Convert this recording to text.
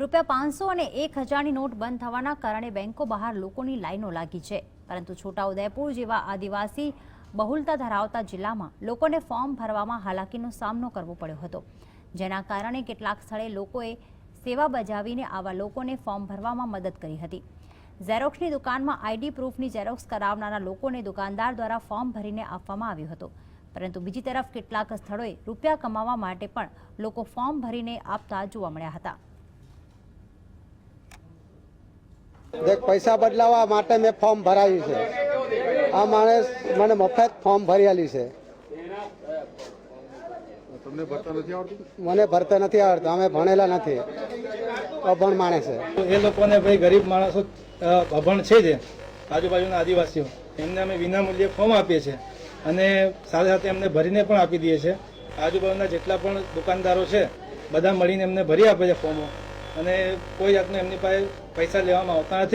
રૂપિયા પાંચસો અને એક હજારની નોટ બંધ થવાના કારણે બેંકો બહાર લોકોની લાઈનો લાગી છે. પરંતુ છોટાઉદેપુર જેવા આદિવાસી બહુલતા ધરાવતા જિલ્લામાં લોકોને ફોર્મ ભરવામાં હાલાકીનો સામનો કરવો પડ્યો હતો. જેના કારણે કેટલાક સ્થળે લોકોએ સેવા બજાવીને આવા લોકોને ફોર્મ ભરવામાં મદદ કરી હતી. ઝેરોક્ષની દુકાનમાં આઈડી પ્રૂફની ઝેરોક્ષ કરાવનારા લોકોને દુકાનદાર દ્વારા ફોર્મ ભરીને આપવામાં આવ્યું હતું. પરંતુ બીજી તરફ કેટલાક સ્થળોએ રૂપિયા કમાવા માટે પણ લોકો ફોર્મ ભરીને આપતા જોવા મળ્યા હતા. દેખ પૈસા બદલાવા માટે મેં ફોર્મ ભરાયું છે. આ માણસ મને મફત ફોર્મ ભરેલી છે. તમને ભરતા નથી આવડતું? મને ભરતા નથી આવડતું અમે ભણેલા નથી. અભણ માણસ છે. એ લોકોને ભાઈ ગરીબ માણસો અભણ છે જે આજુબાજુના આદિવાસીઓ એમને અમે વિનામૂલ્યે ફોર્મ આપીએ છીએ. અને સાથે સાથે એમને ભરીને પણ આપી દઈએ છીએ. આજુબાજુના જેટલા પણ દુકાનદારો છે બધા મળીને એમને ભરી આપે છે ફોર્મો અને કોઈ જાતનું એમની પાસે પૈસા લેવામાં આવતા નથી.